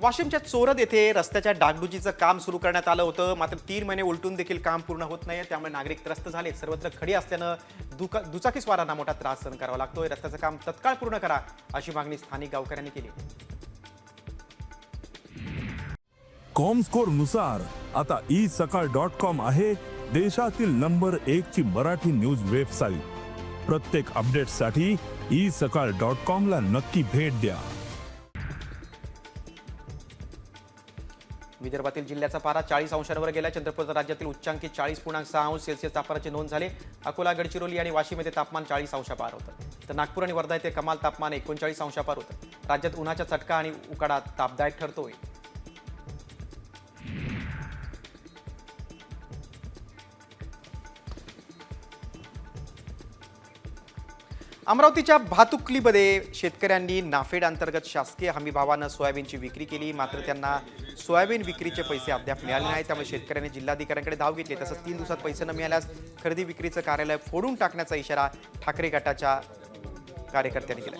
वाशिमच्या चोरद येथे रस्त्याच्या डागडुजीचं काम सुरू करण्यात आलं होतं. मात्र तीन महिने उलटून देखील काम पूर्ण होत नाही त्यामुळे नागरिक त्रस्त झाले सर्वत्र खडी असल्यानं दुका दुचाकीस्वारांना मोठा त्रास सहन करावा लागतोय. रस्त्याचं काम तत्काळ पूर्ण करा अशी मागणी स्थानिक गावकऱ्यांनी केली. कॉमस्कोरनुसार आता ई सकाळ डॉट कॉम आहे देशातील नंबर एक ची मराठी न्यूज वेबसाईट. प्रत्येक अपडेटसाठी ई सकाळ डॉट कॉम ला नक्की भेट द्या. विदर्भातील जिल्ह्याचा पारा चाळीस अंशांवर गेला. चंद्रपूर राज्यातील उच्चांकी चाळीस पूर्णांक सहा अंश सेल्सिअस तापमानाची नोंद झाली. अकोला गडचिरोली आणि वाशिम येथे तापमान चाळीस अंशापार होतं. तर नागपूर आणि वर्धा येथे कमाल तापमान एकोणचाळीस अंशापार होतं. राज्यात उन्हाचा चटका आणि उकाडा तापदायक ठरतोय. अमरावतीच्या भातुकलीमध्ये शेतकऱ्यांनी नाफेड अंतर्गत शासकीय हमीभावानं सोयाबीनची विक्री केली. मात्र त्यांना सोयाबीन विक्रीचे पैसे अद्याप मिळाले नाही त्यामुळे शेतकऱ्यांनी जिल्हाधिकाऱ्यांकडे धाव घेतली. तसंच तीन दिवसात पैसे न मिळाल्यास खरेदी विक्रीचं कार्यालय फोडून टाकण्याचा इशारा ठाकरे गटाच्या कार्यकर्त्यांनी केला